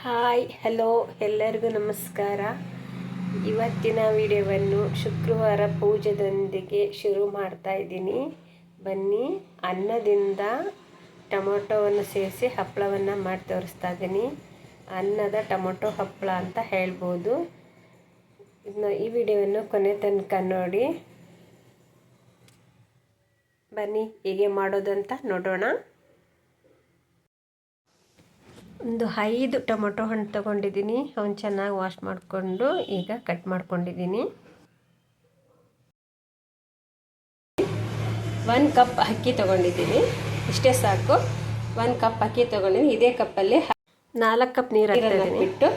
Hi, hello, ಎಲ್ಲರಿಗೂ ನಮಸ್ಕಾರ. ಇವತ್ತಿನ ವಿಡಿಯೋವನ್ನು ಶುಕ್ರವಾರ ಪೂಜೆದೊಂದಿಗೆ ಶುರು ಮಾಡ್ತಾ ಇದ್ದೀನಿ. ಬನ್ನಿ, ಅನ್ನದಿಂದ ಟೊಮೊಟೊವನ್ನು ಸೇರಿಸಿ ಹಪ್ಪಳವನ್ನು ಮಾಡಿ ತೋರಿಸ್ತಾ ಇದ್ದೀನಿ. ಅನ್ನದ ಟೊಮೊಟೊ ಹಪ್ಪಳ ಅಂತ ಹೇಳ್ಬೋದು. ಈ ವಿಡಿಯೋವನ್ನು ಕೊನೆ ತನಕ ನೋಡಿ. ಬನ್ನಿ, ಹೇಗೆ ಮಾಡೋದಂತ ನೋಡೋಣ. ಒಂದು ಐದು ಟೊಮೊಟೊ ಹಣ್ಣು ತೊಗೊಂಡಿದ್ದೀನಿ. ಅವನ್ನ ಚೆನ್ನಾಗಿ ವಾಶ್ ಮಾಡಿಕೊಂಡು ಈಗ ಕಟ್ ಮಾಡ್ಕೊಂಡಿದ್ದೀನಿ. ಒಂದು ಕಪ್ ಅಕ್ಕಿ ತೊಗೊಂಡಿದ್ದೀನಿ. ಇಷ್ಟೇ ಸಾಕು. ಒಂದು ಕಪ್ ಅಕ್ಕಿ ತೊಗೊಂಡಿದ್ದೀನಿ. ಇದೇ ಕಪ್ಪಲ್ಲಿ ನಾಲ್ಕು ಕಪ್ ನೀರು ಬಿಟ್ಟು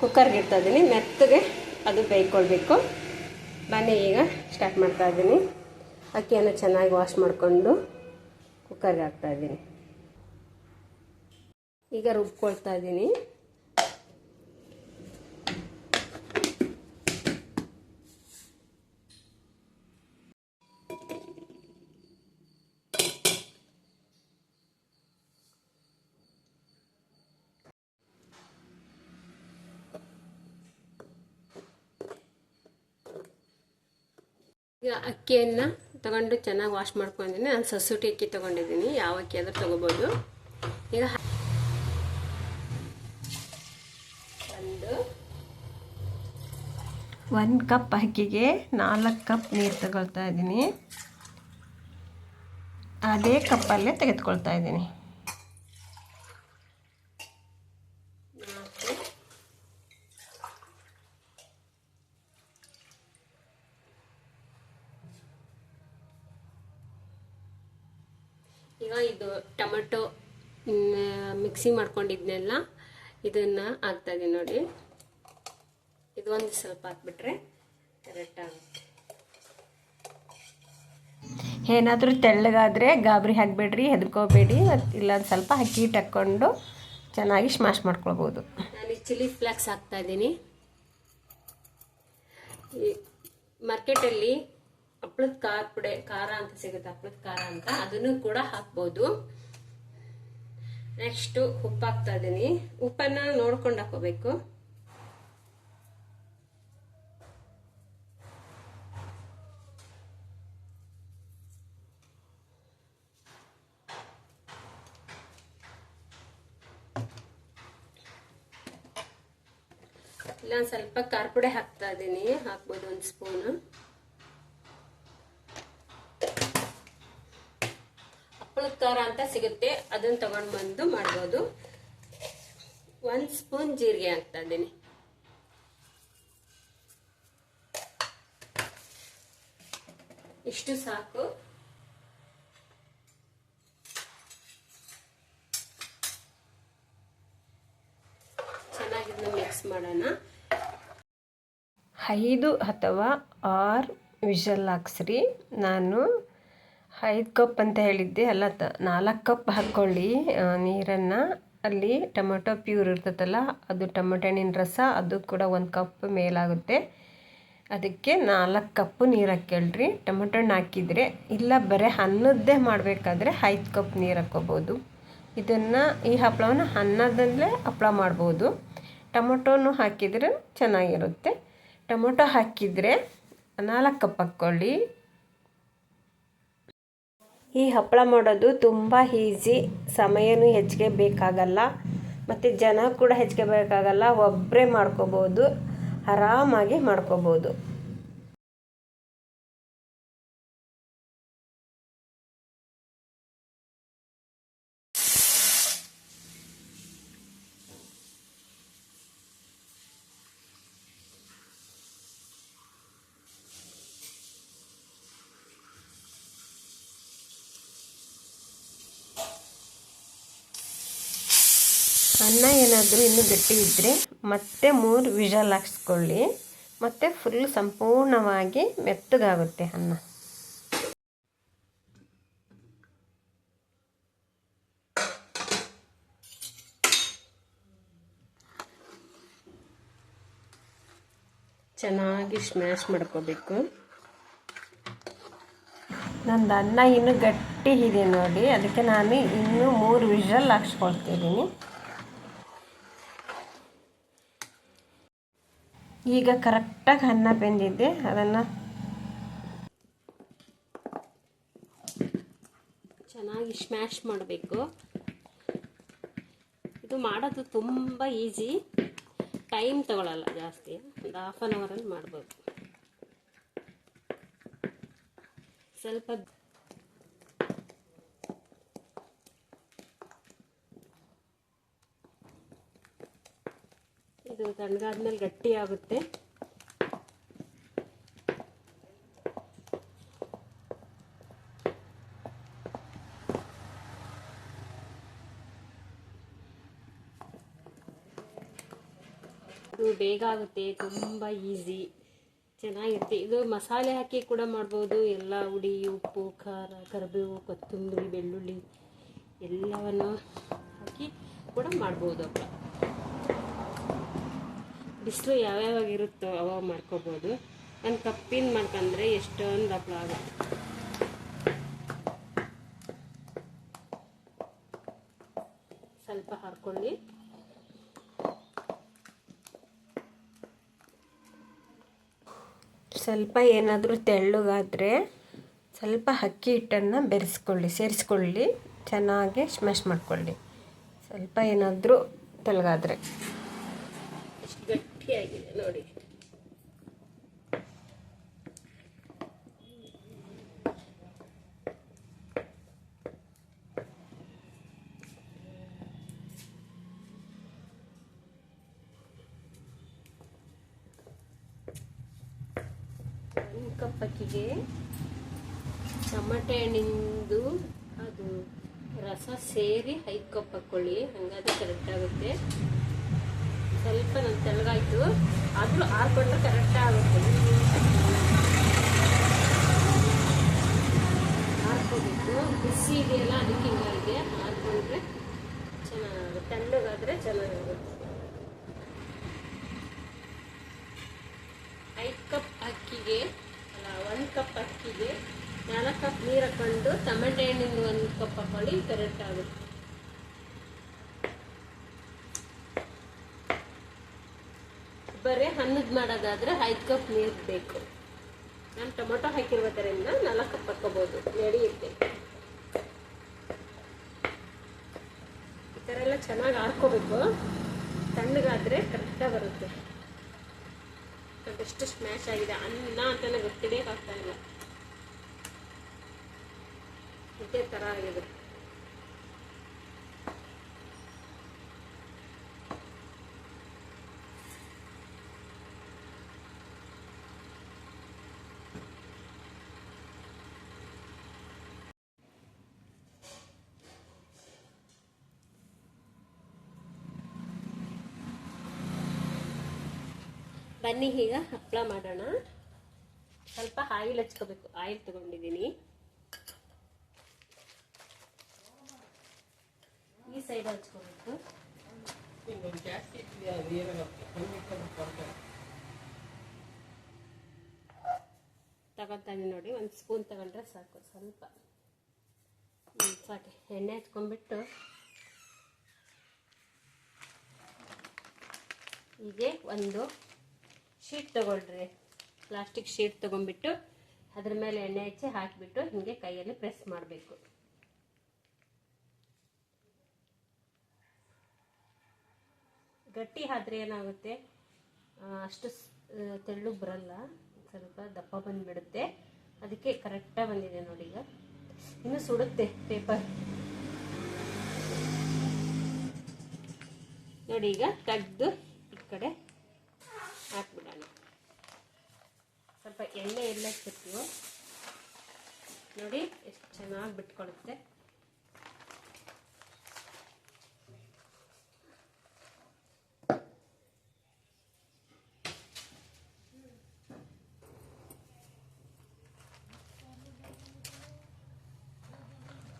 ಕುಕ್ಕರ್ಗೆ ಇಡ್ತಾ ಇದ್ದೀನಿ. ಮೆತ್ತಗೆ ಅದು ಬೇಯ್ಕೊಳ್ಬೇಕು. ಬನ್ನಿ ಈಗ ಸ್ಟಾರ್ಟ್ ಮಾಡ್ತಾ ಇದ್ದೀನಿ. ಅಕ್ಕಿಯನ್ನು ಚೆನ್ನಾಗಿ ವಾಶ್ ಮಾಡಿಕೊಂಡು ಕುಕ್ಕರ್ಗೆ ಹಾಕ್ತಾ ಇದ್ದೀನಿ. ಈಗ ರುಬ್ಕೊಳ್ತಾ ಇದ್ದೀನಿ. ಈಗ ಅಕ್ಕಿಯನ್ನು ತಗೊಂಡು ಚೆನ್ನಾಗಿ ವಾಶ್ ಮಾಡ್ಕೊಂಡಿದ್ದೀನಿ. ನಾನು ಸಸೂಟಿ ಅಕ್ಕಿ ತೊಗೊಂಡಿದ್ದೀನಿ. ಯಾವ ಅಕ್ಕಿ ಆದರೂ ತೊಗೋಬೋದು. ಈಗ ಒಂದು ಒಂದು ಕಪ್ ಅಕ್ಕಿಗೆ ನಾಲ್ಕು ಕಪ್ ನೀರು ತಗೊಳ್ತಾ ಇದ್ದೀನಿ. ಅದೇ ಕಪ್ಪಲ್ಲೇ ತೆಗೆದುಕೊಳ್ತಾ ಇದ್ದೀನಿ. ಈಗ ಇದು ಟೊಮೆಟೊ ಮಿಕ್ಸಿ ಮಾಡ್ಕೊಂಡಿದ್ನೆಲ್ಲ, ಇದನ್ನು ಹಾಕ್ತಾಯಿದ್ದೀನಿ ನೋಡಿ. ಇದು ಒಂದು ಸ್ವಲ್ಪ ಹಾಕ್ಬಿಟ್ರೆ ಕರೆಕ್ಟ್ ಆಗುತ್ತೆ. ಏನಾದರೂ ತೆಳ್ಳಗಾದರೆ ಗಾಬರಿ ಹಾಕಬೇಡ್ರಿ ಹೆದರ್ಕೋಬೇಡಿ. ಮತ್ತು ಇಲ್ಲೊಂದು ಸ್ವಲ್ಪ ಅಕ್ಕಿ ಹಿಟ್ಟು ಹಾಕ್ಕೊಂಡು ಚೆನ್ನಾಗಿ ಸ್ಮಾಶ್ ಮಾಡ್ಕೊಳ್ಬೋದು. ನಾನು ಈ ಚಿಲ್ಲಿ ಫ್ಲಾಕ್ಸ್ ಹಾಕ್ತಾ ಇದ್ದೀನಿ. ಮಾರ್ಕೆಟಲ್ಲಿ ಹಪ್ಳದ ಖಾರ ಪುಡೆ ಖಾರ ಅಂತ ಸಿಗುತ್ತೆ ಹಪ್ಳದ ಖಾರ ಅಂತ. ಅದನ್ನು ಕೂಡ ಹಾಕ್ಬೋದು. ನೆಕ್ಸ್ಟು ಉಪ್ಪು ಹಾಕ್ತಾ ಇದ್ದೀನಿ. ಉಪ್ಪನ್ನು ನೋಡ್ಕೊಂಡು ಹಾಕೋಬೇಕು ಇಲ್ಲ ಸ್ವಲ್ಪ ಖಾರ ಪುಡಿ ಹಾಕ್ತಾ ಇದ್ದೀನಿ. ಹಾಕ್ಬೋದು ಒಂದು ಸ್ಪೂನ್ ಹಪ್ಪಳದ ಖಾರ ಅಂತ ಸಿಗುತ್ತೆ, ಅದನ್ನ ತಗೊಂಡು ಬಂದು ಮಾಡ್ಬೋದು. ಒಂದ್ ಸ್ಪೂನ್ ಜೀರಿಗೆ ಹಾಕ್ತಾ ಇದ್ದೀನಿ. ಇಷ್ಟು ಸಾಕು. ಚೆನ್ನಾಗಿದ್ನ ಮಿಕ್ಸ್ ಮಾಡೋಣ. ಐದು ಅಥವಾ ಆರು ವಿಷಲ್ ಹಾಕ್ಸ್ರಿ ನಾನು ಐದು ಕಪ್ ಅಂತ ಹೇಳಿದ್ದೆ. ಅಲ್ಲ, ತ ನಾಲ್ಕು ಕಪ್ ಹಾಕ್ಕೊಳ್ಳಿ. ನೀರನ್ನು. ಅಲ್ಲಿ ಟೊಮೆಟೊ ಪ್ಯೂರ್ ಇರ್ತದಲ್ಲ, ಅದು ಟೊಮೆಟೊ ಹಣ್ಣಿನ ರಸ, ಅದು ಕೂಡ ಒಂದು ಕಪ್ ಮೇಲಾಗುತ್ತೆ. ಅದಕ್ಕೆ ನಾಲ್ಕು ಕಪ್ಪು ನೀರು ಹಾಕ್ಕೊಳ್ರಿ. ಟೊಮೆಟೊ ಹಣ್ಣು ಹಾಕಿದರೆ, ಇಲ್ಲ ಬರೀ ಅನ್ನದ್ದೇ ಮಾಡಬೇಕಾದ್ರೆ ಐದು ಕಪ್ ನೀರು ಹಾಕ್ಕೋಬೋದು. ಇದನ್ನು ಈ ಹಪ್ಪಳವನ್ನು ಅನ್ನದಲ್ಲೇ ಹಪ್ಪಳ ಮಾಡ್ಬೋದು. ಟೊಮೊಟೊನು ಹಾಕಿದರೆ ಚೆನ್ನಾಗಿರುತ್ತೆ. ಟೊಮೊಟೊ ಹಾಕಿದರೆ ನಾಲ್ಕು ಕಪ್ ಹಾಕ್ಕೊಳ್ಳಿ. ಈ ಹಪ್ಪಳ ಮಾಡೋದು ತುಂಬ ಈಸಿ. ಸಮಯನೂ ಹೆಚ್ಚಿಗೆ ಬೇಕಾಗಲ್ಲ. ಮತ್ತು ಜನ ಕೂಡ ಹೆಚ್ಚಿಗೆ ಬೇಕಾಗಲ್ಲ. ಒಬ್ಬರೇ ಮಾಡ್ಕೋಬೋದು. ಆರಾಮಾಗಿ ಮಾಡ್ಕೋಬೋದು. ಅನ್ನ ಏನಾದರೂ ಇನ್ನೂ ಗಟ್ಟಿ ಇದ್ದರೆ ಮತ್ತೆ ಮೂರು ವಿಷಲ್ ಹಾಕ್ಸ್ಕೊಳ್ಳಿ. ಮತ್ತೆ ಫುಲ್ ಸಂಪೂರ್ಣವಾಗಿ ಮೆತ್ತಗಾಗುತ್ತೆ ಅನ್ನ. ಚೆನ್ನಾಗಿ ಸ್ಮ್ಯಾಶ್ ಮಾಡ್ಕೋಬೇಕು. ನಂದು ಅನ್ನ ಇನ್ನೂ ಗಟ್ಟಿ ಇದೆ ನೋಡಿ. ಅದಕ್ಕೆ ನಾನು ಇನ್ನೂ ಮೂರು ವಿಷಲ್ ಹಾಕ್ಸ್ಕೊಳ್ತಿದ್ದೀನಿ. ಈಗ ಕರೆಕ್ಟಾಗಿ ಅನ್ನ ಬೆಂದಿದ್ದೆ. ಅದನ್ನು ಚೆನ್ನಾಗಿ ಸ್ಮ್ಯಾಶ್ ಮಾಡಬೇಕು. ಇದು ಮಾಡೋದು ತುಂಬ ಈಸಿ ಟೈಮ್ ತಗೊಳ್ಳಲ್ಲ ಜಾಸ್ತಿ. ಒಂದು ಹಾಫ್ ಆನ್ ಅವರಲ್ಲಿ ಮಾಡ್ಬೋದು. ಸ್ವಲ್ಪ ಇದು ತಣ್ಣಗಾದ್ಮೇಲೆ ಗಟ್ಟಿ ಆಗುತ್ತೆ. ಇದು ಬೇಗ ಆಗುತ್ತೆ, ತುಂಬ ಈಸಿ ಚೆನ್ನಾಗಿರುತ್ತೆ. ಇದು ಮಸಾಲೆ ಹಾಕಿ ಕೂಡ ಮಾಡ್ಬೋದು. ಎಲ್ಲ ಹುಡಿ, ಉಪ್ಪು, ಖಾರ, ಕರಿಬೇವು, ಕೊತ್ತಂಬರಿ, ಬೆಳ್ಳುಳ್ಳಿ ಎಲ್ಲವನ್ನು ಹಾಕಿ ಕೂಡ ಮಾಡ್ಬೋದು ಹಪ್ಪಳ ಬಿಸಿಲು ಯಾವ್ಯಾವಾಗ ಇರುತ್ತೋ ಅವಾಗ ಮಾಡ್ಕೋಬೋದು. ಒಂದು ಕಪ್ಪಿನ ಮಾಡ್ಕೊಂಡ್ರೆ ಎಷ್ಟೊಂದು ಹಪ್ಪಳ ಆಗುತ್ತೆ ಸ್ವಲ್ಪ ಹಾಕ್ಕೊಳ್ಳಿ. ಸ್ವಲ್ಪ ಏನಾದರೂ ತೆಳ್ಳಗಾದರೆ ಸ್ವಲ್ಪ ಅಕ್ಕಿ ಹಿಟ್ಟನ್ನು ಬೆರೆಸ್ಕೊಳ್ಳಿ, ಸೇರಿಸ್ಕೊಳ್ಳಿ. ಚೆನ್ನಾಗಿ ಸ್ಮ್ಯಾಶ್ ಮಾಡ್ಕೊಳ್ಳಿ. ಸ್ವಲ್ಪ ಏನಾದರೂ ತೆಳ್ಳಗಾದರೆ. ಎಷ್ಟು ನೋಡಿ. ಒಂದು ಕಪ್ ಟಮಟೆ ಹಣ್ಣಿಂದು ಅದು ರಸ ಸೇರಿ ಐದು ಕಪ್ ಹಾಕೊಳ್ಳಿ, ಹಂಗಾದ್ರೆ ಕರೆಕ್ಟ್ ಆಗುತ್ತೆ. ಸ್ವಲ್ಪ ನಾನು ತೆಳಗಾಯ್ತು ಆದರೂ ಆರ್ಕೊಂಡ್ರೆ ಕರೆಕ್ಟ್ ಆಗುತ್ತೆ. ಆರ್ಕೋಬೇಕು. ಬಿಸಿ ಇದೆಯಲ್ಲ, ಅದಕ್ಕೆ ಹಿಂಗಾಗಿದೆ. ಆರ್ಕೊಂಡ್ರೆ ಚೆನ್ನಾಗುತ್ತೆ ತಣ್ಣಗಾದರೆ ಚೆನ್ನಾಗಾಗುತ್ತೆ. ಐದು ಕಪ್ ಅಕ್ಕಿಗೆ, ಅಲ್ಲ, ಒಂದು ಕಪ್ ಅಕ್ಕಿಗೆ, ನಾಲ್ಕು ಕಪ್ ನೀರು ಹಾಕೊಂಡು ಟೊಮೆಟೊ ಹಣ್ಣಿಂದು ಒಂದು ಕಪ್ ಹಾಕೊಳ್ಳಿ ಕರೆಕ್ಟ್ ಆಗುತ್ತೆ. ಬರೀ ಮಾಡೋದಾದರೆ ಐದು ಕಪ್ ನೀರು ಬೇಕು. ನಾನು ಟೊಮೊಟೊ ಹಾಕಿರೋದರಿಂದ ನಾಲ್ಕು ಕಪ್ ಹಾಕೋಬೋದು ನಡೆಯುತ್ತೆ ಈ ಥರ ಎಲ್ಲ ಚೆನ್ನಾಗಿ ಹಾಕೋಬೇಕು ತಣ್ಣಗಾದರೆ ಕರೆಕ್ಟಾಗಿ ಬರುತ್ತೆ. ಎಷ್ಟು ಸ್ಮ್ಯಾಶ್ ಆಗಿದೆ. ಅನ್ನ ಅಂತಾನೆ ಆಗ್ತಾ ಇಲ್ಲ. ಇದೇ ಥರ ಆಗಿದೆ ಬನ್ನಿ ಈಗ ಹಪ್ಪಳ ಮಾಡೋಣ. ಸ್ವಲ್ಪ ಆಯಿಲ್ ಹಚ್ಕೋಬೇಕು, ಆಯಿಲ್ ತಗೊಂಡಿದ್ದೀನಿ. ಈ ಸೈಡ್ ಹಚ್ಕೋಬೇಕು. ತಗೊತಾನೆ ನೋಡಿ, ಒಂದು ಸ್ಪೂನ್ ತಗೊಂಡ್ರೆ ಸಾಕು, ಸ್ವಲ್ಪ. ಸಾಕೆ. ಎಣ್ಣೆ ಹಚ್ಕೊಂಡ್ಬಿಟ್ಟು. ಹೀಗೆ ಒಂದು ಶೀಟ್ ತಗೊಳ್ರಿ. ಪ್ಲಾಸ್ಟಿಕ್ ಶೀಟ್ ತಗೊಂಡ್ಬಿಟ್ಟು ಅದ್ರ ಮೇಲೆ ಎಣ್ಣೆ ಹಚ್ಚಿ ಹಾಕಿಬಿಟ್ಟು ಹಿಂಗೆ ಕೈಯಲ್ಲಿ ಪ್ರೆಸ್ ಮಾಡಬೇಕು. ಗಟ್ಟಿ ಆದ್ರೆ ಏನಾಗುತ್ತೆ? ಅಷ್ಟು ತೆಳ್ಳಗೆ ಬರಲ್ಲ. ಸ್ವಲ್ಪ ದಪ್ಪ ಬಂದ್ಬಿಡುತ್ತೆ. ಅದಕ್ಕೆ ಕರೆಕ್ಟಾಗಿ ಬಂದಿದೆ ನೋಡಿ ಈಗ. ಇನ್ನು ಸುಡುತ್ತೆ ಪೇಪರ್ ನೋಡಿ ಈಗ ತೆಗೆದು ಈ ಕಡೆ. ಹಾಕ್ಬಿಡೋಣ. ಸ್ವಲ್ಪ ಎಣ್ಣೆ ಎಲ್ಲ ಸಿಕ್ತು ನೋಡಿ, ಎಷ್ಟು ಚೆನ್ನಾಗಿ ಬಿಟ್ಕೊಳುತ್ತೆ.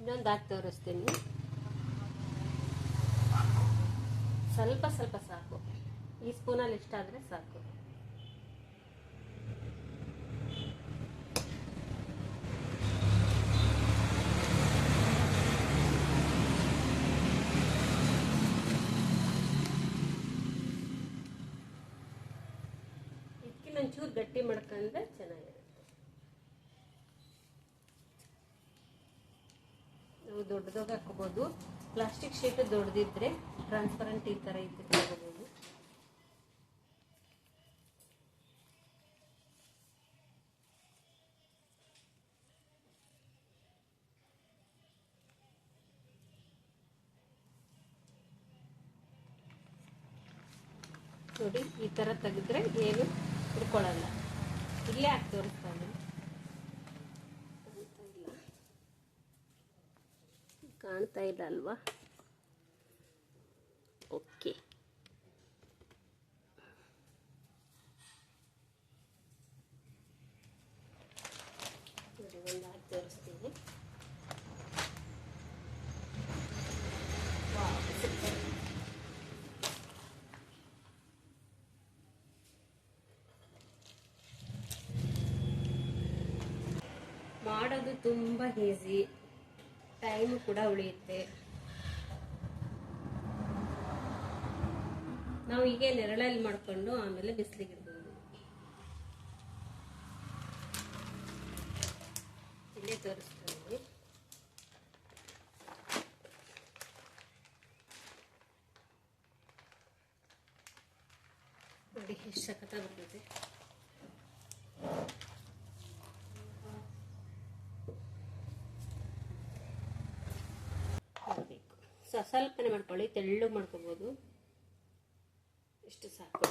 ಇನ್ನೊಂದು ಹಾಕಿ ತೋರಿಸ್ತೀನಿ. ಸ್ವಲ್ಪ ಸ್ವಲ್ಪ ಸಾಕು. ಈ ಸ್ಪೂನಲ್ಲಿ ಇಷ್ಟಾದರೆ ಸಾಕು. ಒಂಚೂರು ಗಟ್ಟಿ ಮಾಡ್ಕೊಂಡ್ರೆ ಚೆನ್ನಾಗಿರುತ್ತೆ. ನಾವು ದೊಡ್ಡದಾಗ ಹಾಕೋಬೋದು ಪ್ಲಾಸ್ಟಿಕ್ ಶೀಟ್ ದೊಡ್ಡದಿದ್ರೆ ಟ್ರಾನ್ಸ್ಪರೆಂಟ್ ಈ ಥರ ತಗೋಬೋದು ನೋಡಿ ಈ ಥರ ತೆಗೆದ್ರೆ ಏನು ಹಿಡ್ಕೊಳ್ಳಲ್ಲ ಇಲ್ಲೇ ಹಾಕಿ ತೋರಿಸ್ತಾನೆ ಕಾಣ್ತಾ ಇಲ್ಲ ಅಲ್ವಾ ಓಕೆ ನೋಡಿ ಒಂದು ಹಾಕಿ ತೋರಿಸ್ತೀನಿ ವಾವ್, super. ಮಾಡೋದು ತುಂಬ ಈಸಿ ಟೈಮ್ ಕೂಡ ಉಳಿಯುತ್ತೆ. ನಾವು ಹೀಗೆ ನೆರಳಲ್ಲಿ ಮಾಡಿಕೊಂಡು ಆಮೇಲೆ ಬಿಸಿಲಿಗೆ ಇಡ್ಬೋದು ಇಲ್ಲೇ. ತೋರಿಸ್ತೀವಿ ನೋಡಿ, ಎಷ್ಟು ಸಖತ್ತಾಗುತ್ತೆ ಮಾಡಬೇಕು ಸ ಸ್ವಲ್ಪನೇ ಮಾಡ್ಕೊಳ್ಳಿ, ತೆಳ್ಳಗೆ ಮಾಡ್ಕೊಬೋದು. ಇಷ್ಟು ಸಾಕು.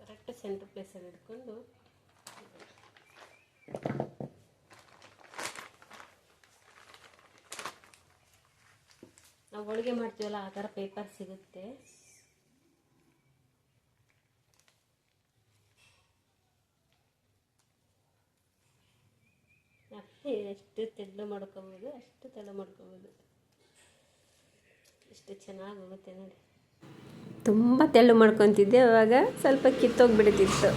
ಕರೆಕ್ಟ್ ಸೆಂಟ್ರ್ ಪ್ಲೇಸಲ್ಲಿ ಹಿಡ್ಕೊಂಡು ನಾವು ಹೋಳಿಗೆ ಮಾಡ್ತೀವಲ್ಲ, ಆ ಥರ ಪೇಪರ್ ಸಿಗುತ್ತೆ ಅಷ್ಟೇ ಎಷ್ಟು ತೆಳ್ಳು ಮಾಡ್ಕೊಬೋದು, ಅಷ್ಟು ತೆಳ್ಳು ಮಾಡ್ಕೋಬೋದು. ಎಷ್ಟು ಚೆನ್ನಾಗಿ ಹೋಗುತ್ತೆ ನೋಡಿ. ತುಂಬ ತೆಳ್ಳು ಮಾಡ್ಕೊತಿದ್ದೆ, ಅವಾಗ ಸ್ವಲ್ಪ ಕಿತ್ತೋಗ್ಬಿಡ್ತಿತ್ತು.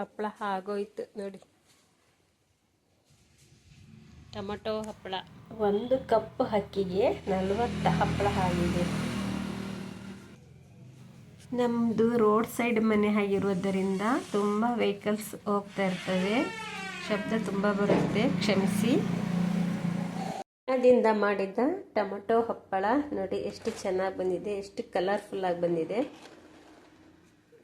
ಹಪ್ಪಳ ಆಗೋಯ್ತು ನೋಡಿ. ಟೊಮೊಟೊ ಹಪ್ಪಳ. ಒಂದು ಕಪ್ ಅಕ್ಕಿಗೆ ನಲವತ್ತು ಹಪ್ಪಳ ಆಗಿದೆ. ನಮ್ಮದು ರೋಡ್ ಸೈಡ್ ಮನೆ ಆಗಿರೋದರಿಂದ ತುಂಬ ವೆಹಿಕಲ್ಸ್ ಹೋಗ್ತಾ ಇರ್ತವೆ. ಶಬ್ದ ತುಂಬ ಬರುತ್ತೆ ಕ್ಷಮಿಸಿ. ಅದಿಂದ ಮಾಡಿದ ಟೊಮೊಟೊ ಹಪ್ಪಳ ನೋಡಿ ಎಷ್ಟು ಚೆನ್ನಾಗಿ ಬಂದಿದೆ ಎಷ್ಟು ಕಲರ್ಫುಲ್ಲಾಗಿ ಬಂದಿದೆ.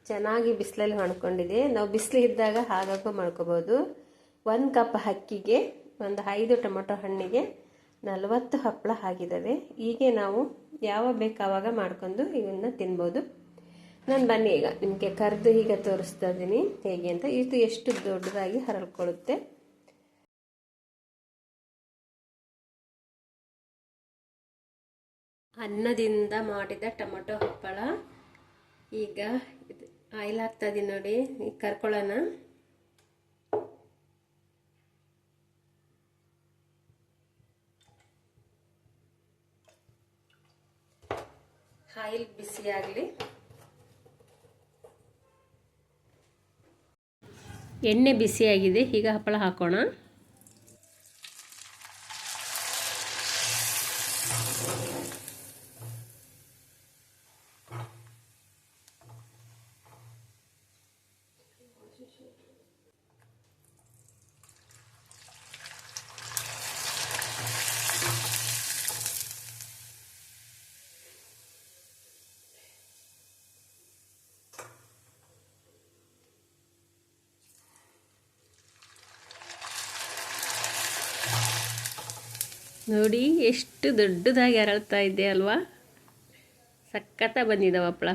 ಚೆನ್ನಾಗಿ ಬಿಸಿಲಲ್ಲಿ ಮಾಡ್ಕೊಂಡಿದೆ. ನಾವು ಬಿಸಿಲು ಇದ್ದಾಗ ಹಾಗಾಗೂ ಮಾಡ್ಕೋಬೋದು. ಒಂದು ಕಪ್ ಅಕ್ಕಿಗೆ, ಒಂದು ಐದು ಟೊಮೊಟೊ ಹಣ್ಣಿಗೆ ನಲವತ್ತು ಹಪ್ಪಳ ಆಗಿದ್ದಾವೆ. ಹೀಗೆ ನಾವು ಯಾವ ಬೇಕು ಆವಾಗ ಮಾಡ್ಕೊಂಡು ಇವನ್ನ ತಿನ್ಬೋದು. ನಾನು ಬನ್ನಿ ಈಗ ನಿಮಗೆ ಕರೆದು ಈಗ ತೋರಿಸ್ತಾ ಇದ್ದೀನಿ. ಹೇಗೆ ಅಂತ. ಇದು ಎಷ್ಟು ದೊಡ್ಡದಾಗಿ ಹರಳ್ಕೊಳ್ಳುತ್ತೆ. ಅನ್ನದಿಂದ ಮಾಡಿದ ಟೊಮೊಟೊ ಹಪ್ಪಳ. ಈಗ ಆಯಿಲ್ ಹಾಕ್ತಾ ಇದೀನಿ ನೋಡಿ ಈಗ ಕರ್ಕೊಳ್ಳೋಣ. ಆಯಿಲ್ ಬಿಸಿ ಆಗಲಿ. ಎಣ್ಣೆ ಬಿಸಿಯಾಗಿದೆ ಈಗ ಹಪ್ಪಳ ಹಾಕೋಣ. ನೋಡಿ ಎಷ್ಟು ದೊಡ್ಡದಾಗಿ ಅರಳ್ತಾ ಇದೆ ಅಲ್ವಾ? ಸಖತ್ತ ಬಂದಿದ್ದಾವೆ ಹಪ್ಪಳ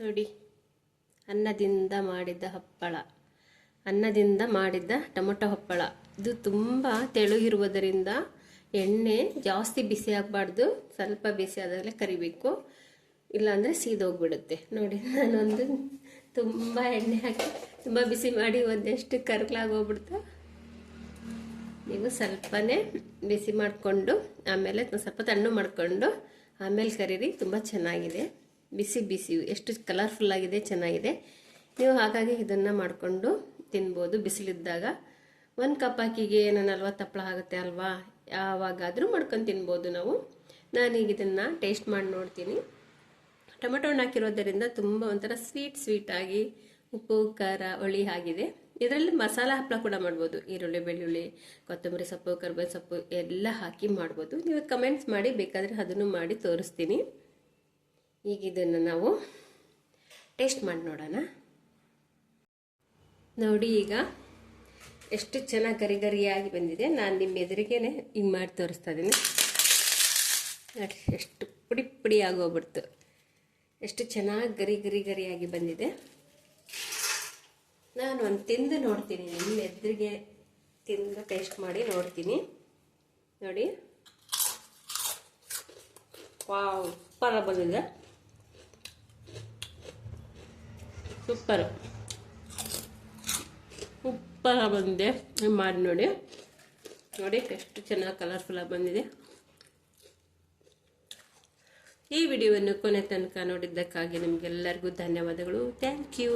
ನೋಡಿ. ಅನ್ನದಿಂದ ಮಾಡಿದ ಹಪ್ಪಳ. ಅನ್ನದಿಂದ ಮಾಡಿದ್ದ ಟೊಮೊಟೊ ಹಪ್ಪಳ. ಇದು ತುಂಬ ತೆಳುಗಿರುವುದರಿಂದ ಎಣ್ಣೆ ಜಾಸ್ತಿ ಬಿಸಿ ಆಗಬಾರ್ದು. ಸ್ವಲ್ಪ ಬಿಸಿ ಆದಾಗಲೇ ಕರಿಬೇಕು. ಇಲ್ಲಾಂದರೆ ಸೀದೋಗ್ಬಿಡುತ್ತೆ. ನೋಡಿ, ನಾನೊಂದು ತುಂಬ ಎಣ್ಣೆ ಹಾಕಿ ತುಂಬ ಬಿಸಿ ಮಾಡಿ ಒಂದೆಷ್ಟು ಕರ್ಗ್ಲಾಗೋಗ್ಬಿಡ್ತು. ನೀವು ಸ್ವಲ್ಪನೇ ಬಿಸಿ ಮಾಡಿಕೊಂಡು, ಆಮೇಲೆ ಸ್ವಲ್ಪ ತಣ್ಣು ಮಾಡಿಕೊಂಡು, ಆಮೇಲೆ ಕರೀರಿ. ತುಂಬ ಚೆನ್ನಾಗಿದೆ. ಬಿಸಿ ಬಿಸಿ, ಎಷ್ಟು ಕಲರ್ಫುಲ್ ಆಗಿದೆ, ಚೆನ್ನಾಗಿದೆ. ನೀವು ಹಾಗಾಗಿ ಇದನ್ನು ಮಾಡಿಕೊಂಡು ತಿನ್ಬೋದು. ಬಿಸಿಲಿದ್ದಾಗ ಒಂದು ಕಪ್ ಅಕ್ಕಿಗೆ ಏನು ಹಪ್ಪಳ ಆಗುತ್ತೆ ಅಲ್ವಾ, ಯಾವಾಗಾದರೂ ಮಾಡ್ಕೊಂಡು ತಿನ್ಬೋದು ನಾವು. ನಾನೀಗ ಇದನ್ನು ಟೇಸ್ಟ್ ಮಾಡಿ ನೋಡ್ತೀನಿ. ಟೊಮೆಟೊ ಹಣ್ಣು ಹಾಕಿರೋದರಿಂದ ತುಂಬ ಒಂಥರ ಸ್ವೀಟ್ ಸ್ವೀಟಾಗಿ ಉಪ್ಪು, ಖಾರ ಒಳಿ ಆಗಿದೆ. ಇದರಲ್ಲಿ ಮಸಾಲ ಹಪ್ಪಳ ಕೂಡ ಮಾಡ್ಬೋದು. ಈರುಳ್ಳಿ, ಬೆಳ್ಳುಳ್ಳಿ, ಕೊತ್ತಂಬರಿ ಸೊಪ್ಪು, ಕರ್ಬೇವಿನ ಸೊಪ್ಪು ಎಲ್ಲ ಹಾಕಿ ಮಾಡ್ಬೋದು. ನೀವು ಕಮೆಂಟ್ಸ್ ಮಾಡಿ, ಬೇಕಾದರೆ ಅದನ್ನು ಮಾಡಿ ತೋರಿಸ್ತೀನಿ. ಈಗ ಇದನ್ನು ನಾವು ಟೇಸ್ಟ್ ಮಾಡಿ ನೋಡೋಣ. ನೋಡಿ ಈಗ ಎಷ್ಟು ಚೆನ್ನಾಗಿ ಗರಿ ಗರಿಯಾಗಿ ಬಂದಿದೆ. ನಾನು ನಿಮ್ಮ ಎದುರಿಗೇನೆ ಹಿಂಗೆ ಮಾಡಿ ತೋರಿಸ್ತಾ ಇದ್ದೀನಿ ನೋಡಿ ಎಷ್ಟು ಪುಡಿ ಪುಡಿ ಆಗೋಗ್ಬಿಡ್ತು. ಎಷ್ಟು ಚೆನ್ನಾಗಿ ಗರಿ ಗರಿ ಗರಿಯಾಗಿ ಬಂದಿದೆ. ನಾನು ಒಂದು ತಿಂದು ನೋಡ್ತೀನಿ. ನಿಮ್ಮ ಎದುರಿಗೆ ತಿಂದು ಟೇಸ್ಟ್ ಮಾಡಿ ನೋಡ್ತೀನಿ. ನೋಡಿ. ವಾವ್ ಉಪ್ಪಾರ ಬಂದಿದೆ. ಸೂಪರ್. ಸೂಪರ್ ಬಂದಿದೆ. ಮಾಡಿ ನೋಡಿ. ನೋಡಿ ಎಷ್ಟು ಚೆನ್ನಾಗಿ ಕಲರ್ಫುಲ್ಲಾಗಿ ಬಂದಿದೆ. ಈ ವಿಡಿಯೋವನ್ನು ಕೊನೆ ತನಕ ನೋಡಿದ್ದಕ್ಕಾಗಿ ನಿಮಗೆಲ್ಲರಿಗೂ ಧನ್ಯವಾದಗಳು. Thank you